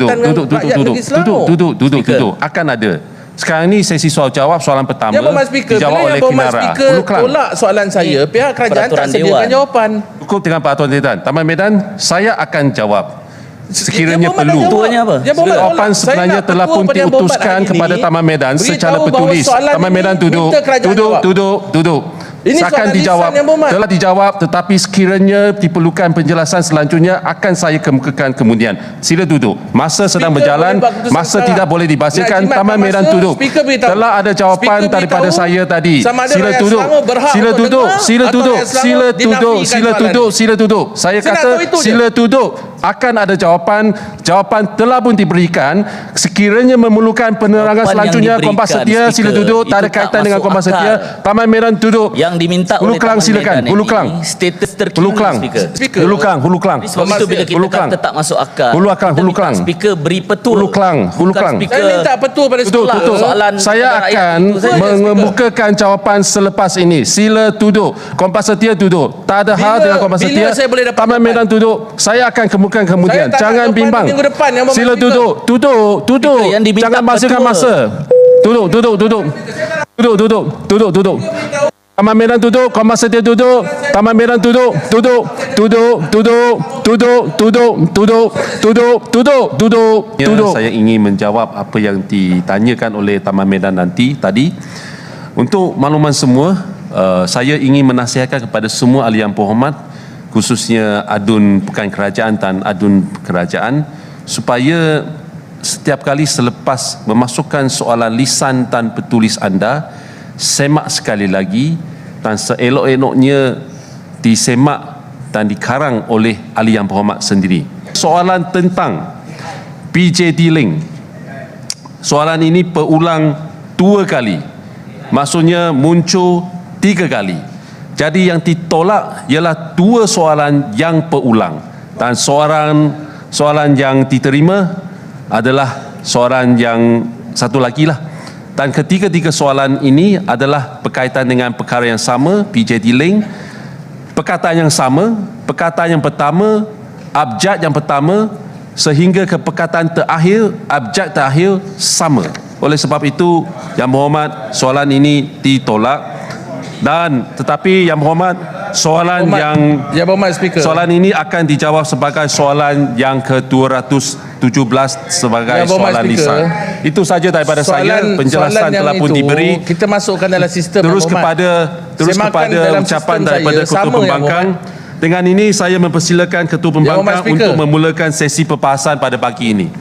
Duduk, dengan duduk, duduk, rakyat duduk, negeri Selangor. duduk, duduk, duduk, Speaker. duduk. Akan ada. Sekarang ni sesi soal jawab soalan pertama Yang Berhormat Speaker, dijawab bila oleh Yang Berhormat Kinara. Speaker tolak soalan saya, pihak kerajaan tak Peraturan sediakan Dewan. jawapan. Cukup dengan peraturan Dewan. Taman Medan, saya akan jawab. Sekiranya Yang perlu. Ketuanya apa? Jawapan sebenarnya telah pun diutuskan kepada Taman Medan secara bertulis. Taman Medan duduk, duduk, duduk, duduk. Ini Akan soalan dijawab. Telah dijawab tetapi sekiranya diperlukan penjelasan selanjutnya akan saya kemukakan kemudian. Sila duduk. Masa sedang Speaker berjalan, buat keputusan masa sekarang. tidak boleh jimatkan Taman Medan duduk. Telah ada jawapan Speaker daripada saya tadi. Sila duduk. Sila duduk. Sila duduk. Sila duduk. Sila duduk. Sila duduk. Saya kata sila duduk. Akan ada jawapan. Jawapan telah pun diberikan. Sekiranya memerlukan penerangan Jawapan selanjutnya Kompas Setia sila Speaker, duduk. Tak ada tak kaitan dengan Kompas Setia. Taman Medan duduk. Yang diminta Hulu oleh Kelang Taman silakan. Medan Hulu ini, Kelang. status terkini Hulu Kelang. speaker. Speaker. Hulu Kelang. Hulu Kelang. Sebab itu bila kita Hulu Kelang. kata tak masuk akal. Hulu Kelang, kita Hulu Kelang. Speaker beri petul. Hulu Kelang, Hulu Kelang. speaker Saya minta petua pada sekolah. Soalan Saya akan mengemukakan jawapan selepas ini. Sila duduk. Kompas Setia duduk. Tak ada hal dengan Kompas Setia. Taman? Medan duduk. Saya akan kemukakan kemudian. Saya Jangan bimbang. minggu depan, Yang Sila duduk. Duduk. Duduk. Yang diminta Jangan masukkan masa. Duduk, duduk, duduk. Duduk, duduk. Duduk, duduk. Taman Medan duduk, Kompas Setia duduk, Taman Medan duduk, duduk, duduk, duduk, duduk, duduk, duduk, duduk, duduk, duduk, duduk. Saya ingin menjawab apa yang ditanyakan oleh Taman Medan nanti tadi. Untuk makluman semua, uh, saya ingin menasihatkan kepada semua ahli yang berhormat, khususnya adun pekan kerajaan dan adun kerajaan, supaya setiap kali selepas memasukkan soalan lisan dan petulis anda, semak sekali lagi dan seelok-eloknya disemak dan dikarang oleh ahli yang berhormat sendiri. Soalan tentang PJD Link. Soalan ini berulang dua kali. Maksudnya muncul tiga kali. Jadi yang ditolak ialah dua soalan yang berulang. Dan soalan soalan yang diterima adalah soalan yang satu lagi lah. Dan ketiga-tiga soalan ini adalah berkaitan dengan perkara yang sama, PJD Link. Perkataan yang sama, perkataan yang pertama, abjad yang pertama sehingga ke perkataan terakhir, abjad terakhir sama. Oleh sebab itu, Yang Berhormat, soalan ini ditolak dan tetapi Yang Berhormat, soalan Berhormat- yang Yang Berhormat Speaker. soalan ini akan dijawab sebagai soalan yang ke-217 sebagai Yang soalan Speaker, lisan. Itu saja daripada saya, penjelasan soalan telah pun itu, diberi. Kita masukkan dalam sistem terus kepada terus Semakan kepada ucapan daripada saya, ketua pembangkang. dengan ini saya mempersilakan ketua pembangkang untuk memulakan sesi perbahasan pada pagi ini